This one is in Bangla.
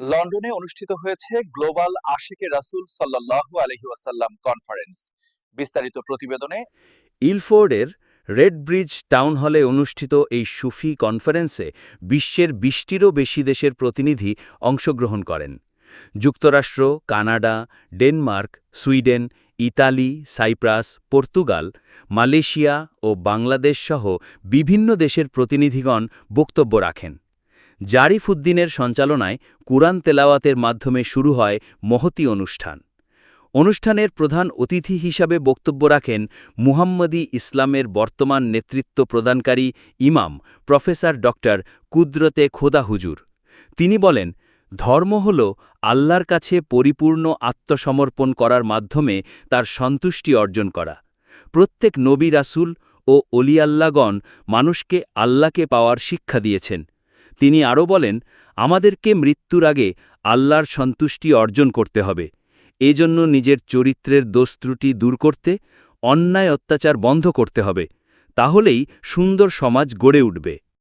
লন্ডনে অনুষ্ঠিত হয়েছে গ্লোবাল আশিকে রাসূল সাল্লাহ আলাইহি ওয়াসাল্লাম কনফারেন্স। বিস্তারিত প্রতিবেদনে ইলফোর্ডের রেড ব্রিজ টাউন হলে অনুষ্ঠিত এই সুফি কনফারেন্সে বিশ্বের বিশটিরও বেশি দেশের প্রতিনিধি অংশগ্রহণ করেন। যুক্তরাষ্ট্র, Canada, Denmark, Sweden, Italy, Cyprus, Portugal, Malaysia ও বাংলাদেশ সহ বিভিন্ন দেশের প্রতিনিধিগণ বক্তব্য রাখেন। জারিফ উদ্দিনের সঞ্চালনায় কুরআন তেলাওয়াতের মাধ্যমে শুরু হয় মহতি অনুষ্ঠান। অনুষ্ঠানের প্রধান অতিথি হিসাবে বক্তব্য রাখেন মুহাম্মদী ইসলামের বর্তমান নেতৃত্ব প্রদানকারী ইমাম প্রফেসর ডক্টর কুদরতে খোদা হুজুর। তিনি বলেন, ধর্ম হল আল্লাহর কাছে পরিপূর্ণ আত্মসমর্পণ করার মাধ্যমে তার সন্তুষ্টি অর্জন করা। প্রত্যেক নবী রাসূল ও অলিয়াল্লাগণ মানুষকে আল্লাহকে পাওয়ার শিক্ষা দিয়েছেন। তিনি আরও বলেন, আমাদেরকে মৃত্যুর আগে আল্লাহর সন্তুষ্টি অর্জন করতে হবে। এজন্য নিজের চরিত্রের দোষ ত্রুটি দূর করতে, অন্যায় অত্যাচার বন্ধ করতে হবে। তাহলেই সুন্দর সমাজ গড়ে উঠবে।